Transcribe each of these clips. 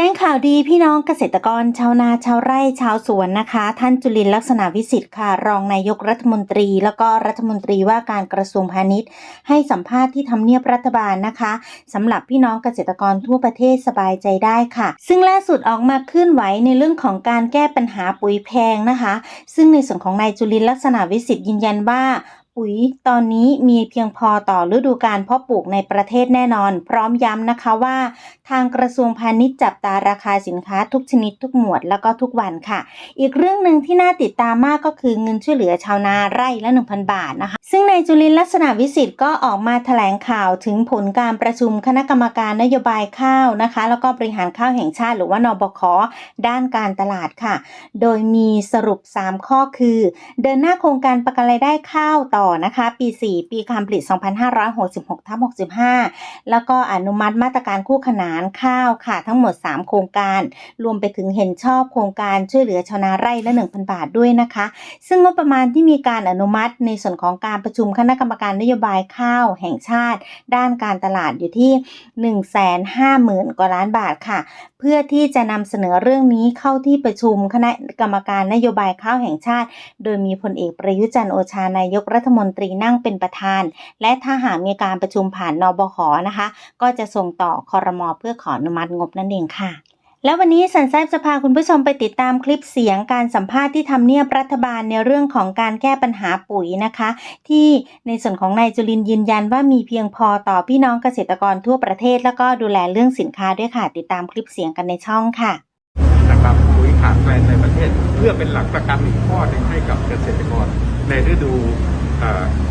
แจ้งข่าวดีพี่น้องเกษตรกรชาวนาชาวไร่ชาวสวนนะคะ ท่านจุลินลักษณะวิสิทธิ์ค่ะ รองนายกรัฐมนตรี แล้วก็รัฐมนตรีว่าการกระทรวงพาณิชย์ ให้สัมภาษณ์ที่ทำเนียบรัฐบาลนะคะสำหรับพี่น้องเกษตรกรทั่วประเทศสบายใจได้ค่ะ ซึ่งล่าสุดออกมาเคลื่อนไหวในเรื่องของการแก้ปัญหาปุ๋ยแพงนะคะ ซึ่งในส่วนของนายจุลินลักษณะวิสิทธิ์ยืนยันว่า ปุ๋ยตอนนี้มีเพียงพอต่อฤดูการเพาะปลูกในประเทศแน่นอน พร้อมย้ำนะคะว่า ทางกระทรวงพาณิชย์จับตาราคาสินค้าทุกชนิดทุกหมวดแล้วก็ทุกวันค่ะ อีกเรื่องหนึ่งที่น่าติดตามมากก็คือเงินช่วยเหลือชาวนาไร่ละ 1,000 บาทนะคะ ซึ่งนายจุลินลักษณะวิสิทธ์ก็ออกมาแถลงข่าวถึงผลการประชุมคณะกรรมการนโยบายข้าวนะคะ แล้วก็บริหารข้าวแห่งชาติ หรือว่านบคด้านการตลาดค่ะ โดยมีสรุป 3 ข้อคือ เดินหน้าโครงการประกันรายได้ข้าวต่อนะคะ ปี 4 ปีการผลิต 2566ทับ65 แล้วก็อนุมัติมาตรการคู่ขนานข้าวค่ะ ทั้งหมด 3 โครงการ รวมไปถึงเห็นชอบโครงการช่วยเหลือชาวนาไร่ละ 1,000 บาทด้วยนะคะ ซึ่งงบประมาณที่มีการอนุมัติในส่วนของการประชุมคณะกรรมการนโยบายข้าวแห่งชาติ ด้านการตลาดอยู่ที่ 150,000 กว่าล้านบาทค่ะเพื่อที่จะนำเสนอเรื่องนี้เข้าที่ประชุมคณะกรรมการนโยบายข้าวแห่งชาติ โดยมีพลเอกประยุจันทร์โอชานายกรัฐมนตรีนั่งเป็นประธาน และถ้าหากมีการประชุมผ่านนบขนะคะ ก็จะส่งต่อคอรมอเพื่อขออนุมัติงบนั่นเองค่ะ แล้ววันนี้สันแซบจะพาคุณผู้ชมไปติดตามคลิปเสียงการสัมภาษณ์ที่ทำเนียบรัฐบาลในเรื่องของการแก้ปัญหาปุ๋ยนะคะ ที่ในส่วนของนายจุลินยืนยันว่ามีเพียงพอต่อพี่น้องเกษตรกรทั่วประเทศ แล้วก็ดูแลเรื่องสินค้าด้วยค่ะ ติดตามคลิปเสียงกันในช่องค่ะนะครับปุ๋ยขาดแคลนในประเทศ เพื่อเป็นหลักประกันอีกข้อหนึ่งให้กับเกษตรกร ในฤดู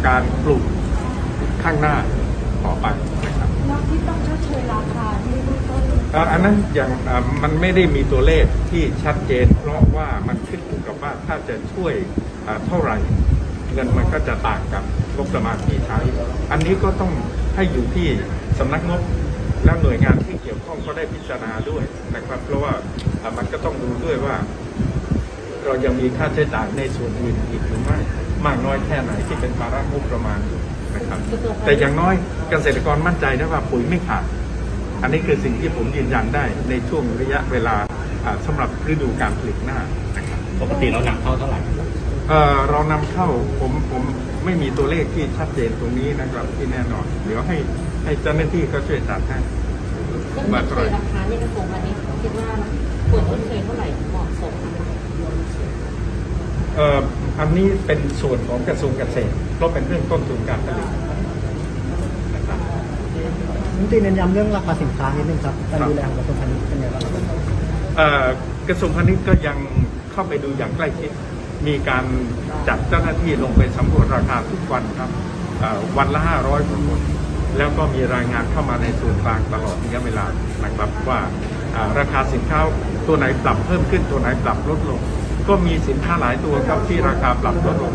การปลูกข้างหน้าต่อไป อันนั้นอย่างมันไม่ได้มีตัวเลขที่ชัดเจน เพราะว่ามันขึ้นอยู่กับว่าถ้าจะช่วยเท่าไหร่เงินมันก็จะต่างกับงบประมาณที่ใช้ อันนี้ก็ต้องให้อยู่ที่สำนักงบและหน่วยงานที่เกี่ยวข้องก็ได้พิจารณาด้วยนะครับ เพราะว่ามันก็ต้องดูด้วยว่า เรายังมีค่าใช้จ่ายในส่วนอื่นอีกหรือไม่มากน้อยแค่ไหนที่เป็นภาระงบประมาณอยู่นะครับ แต่อย่างน้อยเกษตรกรมั่นใจได้ว่าปุ๋ยไม่ขาด อันนี้คือสิ่งที่ผมยืนยันได้ในช่วงระยะเวลาอ่าสำหรับฤดูการผลิตหน้านะครับปกติเรานำเข้าเท่าไหร่เอ่อเรานำเข้าผมผมไม่มีตัวเลขที่ชัดเจนตรงนี้นะครับที่แน่นอน เดี๋ยวให้ให้เจ้าหน้าที่เขาช่วยจัดให้ซึ่งชดเชยราคาในกระทรวงพาณิชย์คิดว่าควรชดเชยเท่าไหร่เหมาะสมนะคะเอ่ออันนี้เป็นส่วนของกระทรวงเกษตรเพราะเป็นเรื่องต้นทุนการผลิตนะครับ รัฐมนตรีเน้นย้ำเรื่องราคาสินค้านิดนึงครับการดูแลของกระทรวงพาณิชย์เป็นไงบ้างครับกระทรวงพาณิชย์ก็ยังเข้าไปดูอย่างใกล้ชิด มีการจัดเจ้าหน้าที่ลงไปสำรวจราคาทุกวันครับวันละ 500คน แล้วก็มีรายงานเข้ามาในส่วนกลางตลอดระยะเวลานะครับว่าราคาสินค้าตัวไหนปรับเพิ่มขึ้นตัวไหนปรับลดลง ก็มีสินค้าหลายตัวครับที่ราคาปรับลดลง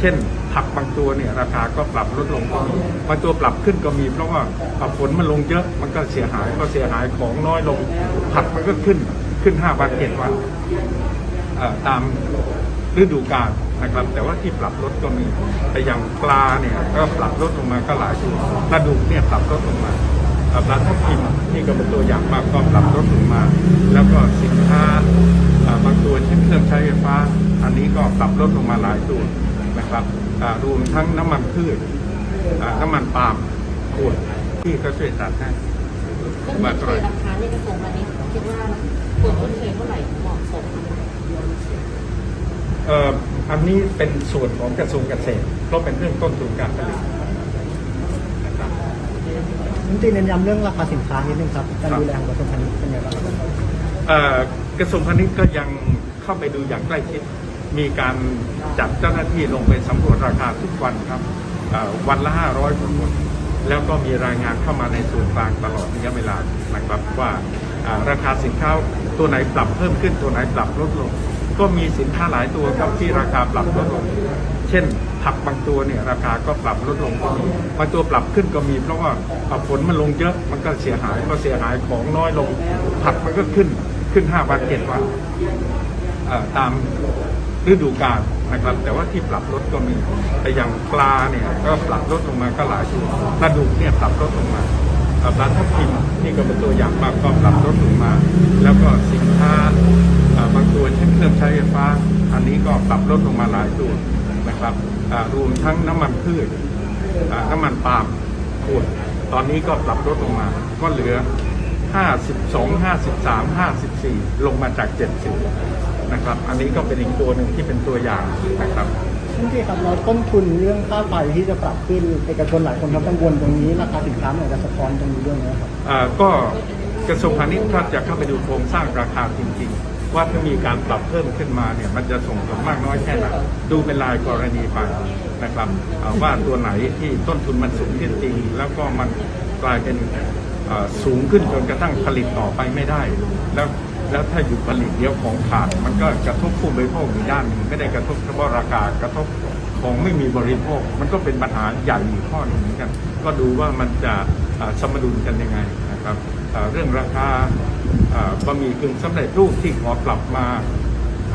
เช่น ผักบางตัวเนี่ยราคาก็ปรับลดลงก็มีบางตัวปรับขึ้นก็มี เพราะว่าฝนมันลงเยอะมันก็เสียหายก็เสียหายของน้อยลง ผักมันก็ขึ้นขึ้นห้าวันเจ็ดวันตามฤดูกาลนะครับ แต่ว่าที่ปรับลดก็มีแต่อย่างปลาเนี่ยก็ปรับลดลงมาก็หลายตัวปลาดุกเนี่ยปรับลดลงมาปลาทับทิมนี่ก็เป็นตัวอย่างมากก็ปรับลดลงมา แล้วก็สินค้าบางตัวเช่นเครื่องใช้ไฟฟ้า อันนี้ก็ปรับลดลงมาหลายตัว นะครับอ่ารวมทั้งน้ำมันพืชอ่าน้ำมันปาล์มขวดที่เขาช่วยตัดให้ซึ่งชดเชยราคาในกระทรวงพาณิชย์คิดว่าควรชดเชยเท่าไหร่เหมาะสมนะคะเอ่ออันนี้เป็นส่วนของกระทรวงเกษตรเพราะเป็นเรื่องต้นทุนการผลิตนะครับรัฐมนตรีเน้นย้ำเรื่องราคาสินค้านิดนึงครับการดูแลของกระทรวงพาณิชย์เป็นไงบ้างครับเอ่อกระทรวงพาณิชย์ก็ยังเข้าไปดูอย่างใกล้ชิด มีการจัดเจ้าหน้าที่ลงไปสำรวจราคาทุกวันครับวันละ 500คน แล้วก็มีรายงานเข้ามาในส่วนกลางตลอดระยะเวลานะครับว่าราคาสินค้าตัวไหนปรับเพิ่มขึ้นตัวไหนปรับลดลง ก็มีสินค้าหลายตัวครับที่ราคาปรับลดลง เช่นผักบางตัวเนี่ยราคาก็ปรับลดลงก็มีบางตัวปรับขึ้นก็มี เพราะว่าฝนมันลงเยอะมันก็เสียหายก็เสียหายของน้อยลงผักมันก็ขึ้นขึ้นห้าวันเจ็ดวันตาม ฤดูกาลนะครับ แต่ว่าที่ปรับลดก็มีแต่อย่างปลาเนี่ยก็ปรับลดลงมาก็หลายตัวปลาดุกเนี่ยปรับลดลงมาปลาทับทิมนี่ก็เป็นตัวอย่างมากก็ปรับลดลงมา แล้วก็สินค้าบางตัวเช่นเครื่องใช้ไฟฟ้า อันนี้ก็ปรับลดลงมาหลายตัวนะครับรวมทั้งน้ำมันพืชน้ำมันปาล์มขวดตอนนี้ก็ปรับลดลงมา ก็เหลือ 52 53 54 ลงมาจาก 70 นะครับ อันนี้ก็เป็นอีกตัวหนึ่งที่เป็นตัวอย่างนะครับท่านที่ครับเราต้นทุนเรื่องค่าไฟที่จะปรับขึ้นเอกชนหลายคนครับกังวลตรงนี้ราคาสินค้าเนี่ยจะสะท้อนตรงนี้ด้วยนะครับอ่าก็กระทรวงพาณิชย์ถ้าจะเข้าไปดูโครงสร้างราคาจริง ๆ ว่าถ้ามีการปรับเพิ่มขึ้นมาเนี่ยมันจะส่งผลมากน้อยแค่ไหนดูเป็นรายกรณีไปนะครับอ่าว่าตัวไหนที่ต้นทุนมันสูงขึ้นจริง แล้วก็มันกลายเป็นอ่าสูงขึ้นจนกระทั่งผลิตต่อไปไม่ได้ แล้ว แล้วถ้าหยุดผลิตเดี๋ยวของขาด มันก็กระทบผู้บริโภคอีกด้านหนึ่งไม่ได้กระทบเฉพาะราคากระทบของไม่มีบริโภค มันก็เป็นปัญหาใหญ่อีกข้อหนึ่งเหมือนกัน ก็ดูว่ามันจะอ่าสมดุลกันยังไงนะครับเรื่องราคาบะหมี่กึ่งสำเร็จรูปที่ขอปรับมา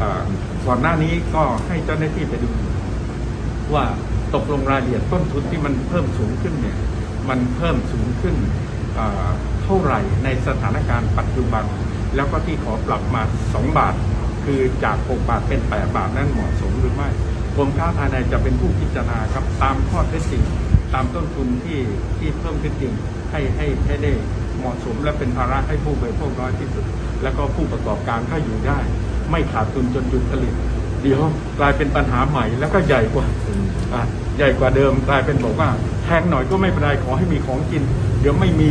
อ่าก่อนหน้านี้ก็ให้เจ้าหน้าที่ไปดูว่าตกลงรายละเอียดต้นทุนที่มันเพิ่มสูงขึ้นเนี่ยมันเพิ่มสูงขึ้นเท่าไหร่ในสถานการณ์ปัจจุบัน แล้วก็ที่ขอปรับมา 2 บาท คือจาก 6 บาทเป็น 8 บาทนั้นเหมาะสมหรือไม่กรมค้าภายในจะเป็นผู้พิจารณาครับตามข้อเท็จจริง ตามต้นทุนที่ที่เพิ่มขึ้นจริงให้ให้ให้ได้เหมาะสมและเป็นภาระให้ผู้บริโภคน้อยที่สุด แล้วก็ผู้ประกอบการก็อยู่ได้ ไม่ขาดทุนจนหยุดผลิตเดี๋ยวกลายเป็นปัญหาใหม่แล้วก็ใหญ่กว่าใหญ่กว่าเดิมกลายเป็นบอกว่าแพงหน่อยก็ไม่เป็นไรขอให้มีของกิน เดี๋ยวไม่มี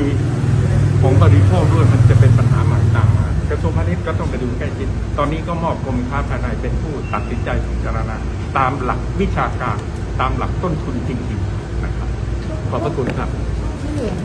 ของบริโภคด้วยมันจะเป็นปัญหาใหม่ตามมา กระทรวงพาณิชย์ก็ต้องไปดูใกล้ชิด ตอนนี้ก็มอบกรมค้าภายในเป็นผู้ตัดสินใจพิจารณาตามหลักวิชาการตามหลักต้นทุนจริงๆนะครับ ขอบพระคุณครับ